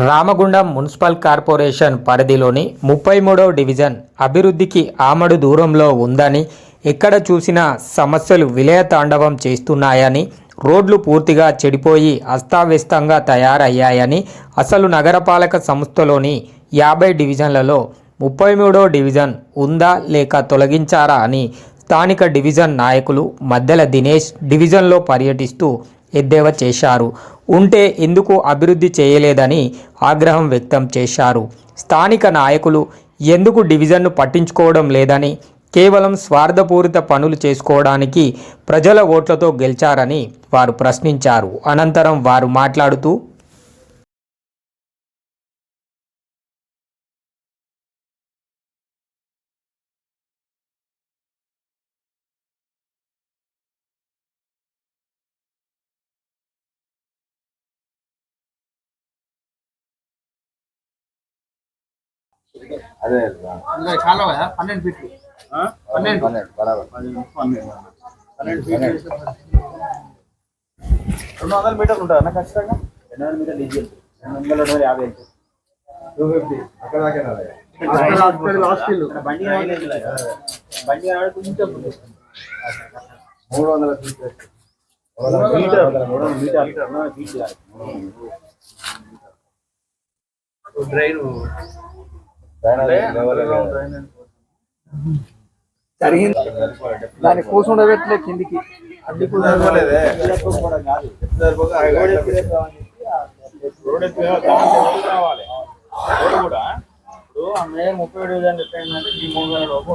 Ramagundam municipal corporation పరిధిలోని ముప్పై మూడవ డివిజన్ అభివృద్ధికి ఆమడు దూరంలో ఉందని ఎక్కడ చూసినా సమస్యలు విలయతాండవం చేస్తున్నాయని రోడ్లు పూర్తిగా చెడిపోయి అస్తావ్యస్తంగా తయారయ్యాయని అసలు నగరపాలక సంస్థలోని యాభై డివిజన్లలో ముప్పై మూడో డివిజన్ ఉందా లేక తొలగించారా అని స్థానిక డివిజన్ నాయకులు మద్దెల దినేష్ డివిజన్లో పర్యటిస్తూ ఎద్దేవా చేశారు. ఉంటే ఎందుకు అభివృద్ధి చేయలేదని ఆగ్రహం వ్యక్తం చేశారు. స్థానిక నాయకులు ఎందుకు డివిజన్ను పట్టించుకోవడం లేదని కేవలం స్వార్థపూరిత పనులు చేసుకోవడానికి ప్రజల ఓట్లతో గెలిచారని వారు ప్రశ్నించారు. అనంతరం వారు మాట్లాడుతూ అదే ఇంకా చాలా కదా పన్నెండు ఫీట్లు పన్నెండు. పన్నెండు బరాబర్. పన్నెండు ఫీట్లు రెండు వందల మీటర్లు ఉంటుంది అన్న ఖచ్చితంగా? రెండు వందల మీటర్లు డీజిల్. రెండు వందల రెండు వందల యాభై టూ ఫిఫ్టీ. అక్కడ దాకా బండి బండి కొంచెం మూడు వందల ఫీట్ మీటర్ డ్రైన్ జరిగింది. దాన్ని కూర్చుండబెట్టలే కిందికి. అడ్డి కూడా ఇప్పుడు ముప్పై ఏడు విధాలు ఎట్లయిందంటే ఈ మూడు వేల లోపు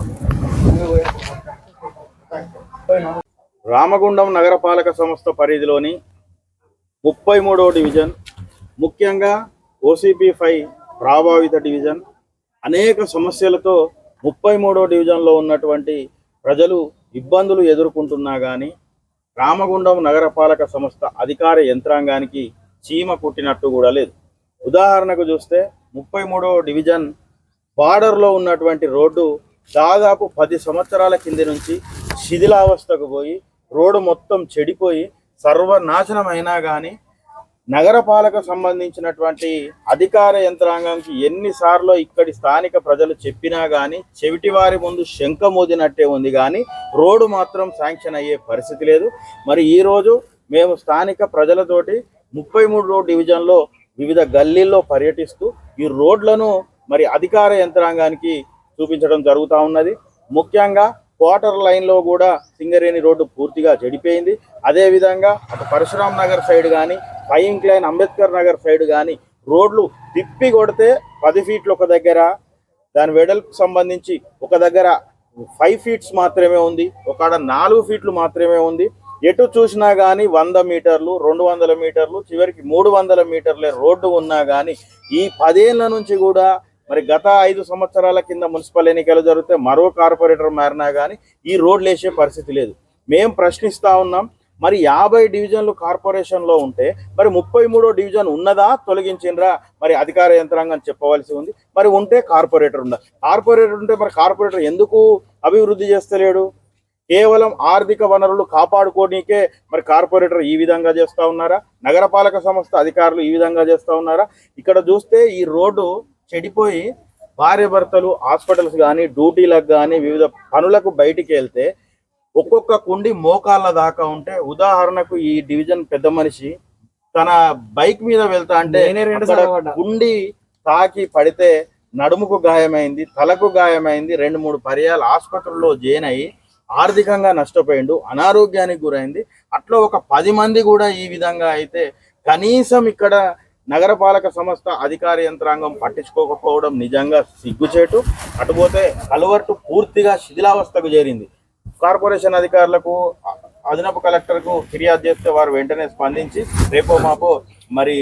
రామగుండం నగరపాలక సంస్థ పరిధిలోని ముప్పై మూడో డివిజన్ ముఖ్యంగా ఓసిపి ఫైవ్ ప్రభావిత డివిజన్ అనేక సమస్యలతో ముప్పై మూడో డివిజన్లో ఉన్నటువంటి ప్రజలు ఇబ్బందులు ఎదుర్కొంటున్నా కానీ రామగుండం నగరపాలక సంస్థ అధికార యంత్రాంగానికి చీమ కుట్టినట్టు కూడా లేదు. ఉదాహరణకు చూస్తే ముప్పై మూడో డివిజన్ బార్డర్లో ఉన్నటువంటి రోడ్డు దాదాపు పది సంవత్సరాల కింది నుంచి శిథిలావస్థకు పోయి రోడ్డు మొత్తం చెడిపోయి సర్వనాశనం అయినా కానీ నగరపాలక సంబంధించినటువంటి అధికార యంత్రాంగానికి ఎన్నిసార్లు ఇక్కడి స్థానిక ప్రజలు చెప్పినా కానీ చెవిటి వారి ముందు శంఖ మోదినట్టే ఉంది కానీ రోడ్డు మాత్రం శాంక్షన్ అయ్యే పరిస్థితి లేదు. మరి ఈరోజు మేము స్థానిక ప్రజలతోటి ముప్పై మూడు రోడ్ డివిజన్లో వివిధ గల్లీల్లో పర్యటిస్తూ ఈ రోడ్లను మరి అధికార యంత్రాంగానికి చూపించడం జరుగుతూ ఉన్నది. ముఖ్యంగా క్వార్టర్ లైన్లో కూడా సింగరేణి రోడ్డు పూర్తిగా చెడిపోయింది. అదేవిధంగా అటు పరశురామ్ నగర్ సైడ్ కానీ five line Ambedkar Nagar side కానీ రోడ్లు తిప్పి కొడితే పది ఫీట్లు ఒక దగ్గర దాని వెడల్పు సంబంధించి ఒక దగ్గర ఫైవ్ ఫీట్స్ మాత్రమే ఉంది. ఒక నాలుగు ఫీట్లు మాత్రమే ఉంది. ఎటు చూసినా కానీ వంద మీటర్లు రెండు వందల మీటర్లు చివరికి మూడు వందల మీటర్లే రోడ్డు ఉన్నా కానీ ఈ పదేళ్ళ నుంచి కూడా మరి గత ఐదు సంవత్సరాల కింద మున్సిపల్ ఎన్నికలు జరిగితే మరో కార్పొరేటర్ మారినా కానీ ఈ రోడ్లు వేసే పరిస్థితి లేదు. మేము ప్రశ్నిస్తూ ఉన్నాం మరి యాభై డివిజన్లు కార్పొరేషన్లో ఉంటే మరి ముప్పై మూడో డివిజన్ ఉన్నదా తొలగించిండ్రా మరి అధికార యంత్రాంగం చెప్పవలసి ఉంది. మరి ఉంటే కార్పొరేటర్ ఉందా కార్పొరేటర్ ఉంటే మరి కార్పొరేటర్ ఎందుకు అభివృద్ధి చేస్తలేడు? కేవలం ఆర్థిక వనరులు కాపాడుకోనికే మరి కార్పొరేటర్ ఈ విధంగా చేస్తూ ఉన్నారా? నగరపాలక సంస్థ అధికారులు ఈ విధంగా చేస్తూ ఉన్నారా? ఇక్కడ చూస్తే ఈ రోడ్డు చెడిపోయి భార్య భర్తలు హాస్పిటల్స్ కానీ డ్యూటీలకు కానీ వివిధ పనులకు బయటికి వెళ్తే ఒక్కొక్క కుండి మోకాళ్ళ దాకా ఉంటే ఉదాహరణకు ఈ డివిజన్ పెద్ద మనిషి తన బైక్ మీద వెళ్తా అంటే. కుండి తాకి పడితే నడుముకు గాయమైంది తలకు గాయమైంది రెండు మూడు పర్యాలు ఆసుపత్రుల్లో జైన్ అయ్యి ఆర్థికంగా నష్టపోయిండు అనారోగ్యానికి గురైంది అట్లా ఒక పది మంది కూడా ఈ విధంగా అయితే కనీసం ఇక్కడ నగరపాలక సంస్థ అధికార యంత్రాంగం పట్టించుకోకపోవడం నిజంగా సిగ్గుచేటు. అటుపోతే అలవర్టు పూర్తిగా శిథిలావస్థకు చేరింది. కార్పొరేషన్ అధికారులకు అదనపు కలెక్టర్కు ఫిర్యాదు చేస్తే వారు వెంటనే స్పందించి రేపో మాపో మరి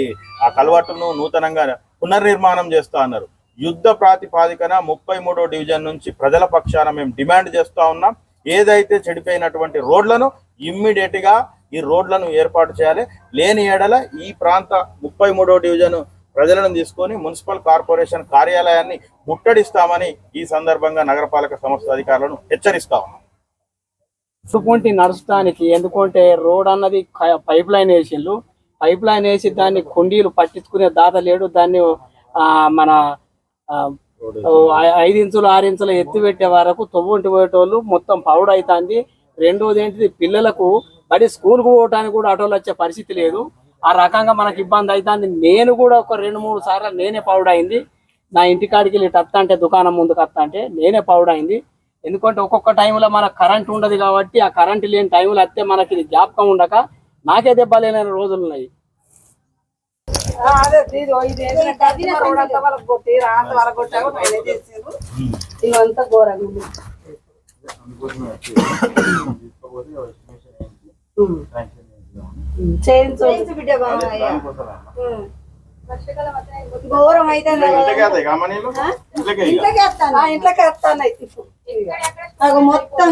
ఆ కలవట్టును నూతనంగా పునర్నిర్మాణం చేస్తా అన్నారు. యుద్ధ ప్రాతిపాదికన ముప్పై మూడో డివిజన్ నుంచి ప్రజల పక్షాన మేము డిమాండ్ చేస్తూ ఉన్నాం. ఏదైతే చెడిపోయినటువంటి రోడ్లను ఇమ్మీడియట్గా ఈ రోడ్లను ఏర్పాటు చేయాలి. లేని ఏడల ఈ ప్రాంత ముప్పై మూడో డివిజన్ ప్రజలను తీసుకొని మున్సిపల్ కార్పొరేషన్ కార్యాలయాన్ని ముట్టడిస్తామని ఈ సందర్భంగా నగరపాలక సంస్థ అధికారులను హెచ్చరిస్తా ఉన్నాం. సుకుంటి ఎందుకంటే రోడ్ అన్నది పైప్ లైన్ వేసిండ్రు పైప్ లైన్ వేసి దాన్ని కుండీలు పట్టించుకునే దాత లేడు. దాన్ని ఆ, మన ఐదు ఇంచులు ఆరు ఇంచులు ఎత్తి పెట్టే వరకు తొవ్వుంటి పోయేటోళ్ళు మొత్తం పౌడ్ అవుతుంది రెండోది ఏంటిది పిల్లలకు బడి స్కూల్కి పోవడానికి కూడా ఆటోలు వచ్చే పరిస్థితి లేదు. ఆ రకంగా మనకి ఇబ్బంది అవుతుంది నేను కూడా ఒక రెండు మూడు సార్లు నేనే పౌడ్ అయింది నా ఇంటికాడికి వెళ్ళి టత్త అంటే దుకాణం ముందుకు వస్తా అంటే నేనే పౌడ్ అయింది ఎందుకంటే ఒక్కొక్క టైంలో మనకు కరెంట్ ఉండదు కాబట్టి ఆ కరెంట్ లేని టైంలో వస్తే మనకి ఇది జ్ఞాపకం ఉండక నాకే దెబ్బలేని రోజులు ఉన్నాయి. ఇవంతా ఘోరంగా ఘోరం అయితే ఇంట్లోకి వేస్తాను. ఇంట్లోకి వేస్తాను మొత్తం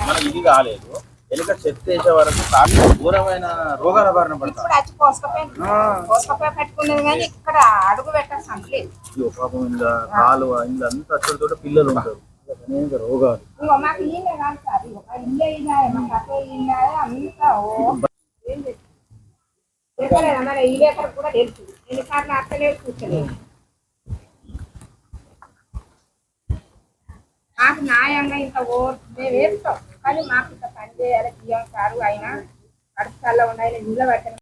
మనకి ఇది కాలేదు. ఎలుక చెత్త వేసే వరకు కాళ్ళు ఘోరమైన రోగాల బారిన పడతారు ఇప్పుడు వచ్చి కోసకపోయి కోసకపోయి పెట్టుకునేది కానీ ఇక్కడ అడుగు పాపం కాలు ఇందులో అంతా అక్కడ తోట పిల్లలు ఉంటారు. అనేక రోగాలు. ఇగో మాకు ఈయనే కాదు సార్. ఇగో మా ఇల్లే ఈయన మాకు అట్టే ఈయన అంతా ఓ ఏం చేస్తాం? చెప్పలేదా మరి ఈ లేఖలు కూడా తెలుసు. ఎన్నిసార్లు అత్తలేదు కూర్చోలేదు. మాకు న్యాయంగా ఇంత ఓ మేము వేస్తాం. కానీ మాకు ఇంత పని చేయాలి బియ్యం సారు అయినా కడుపుల్లో ఉన్నాయి ఇంట్లో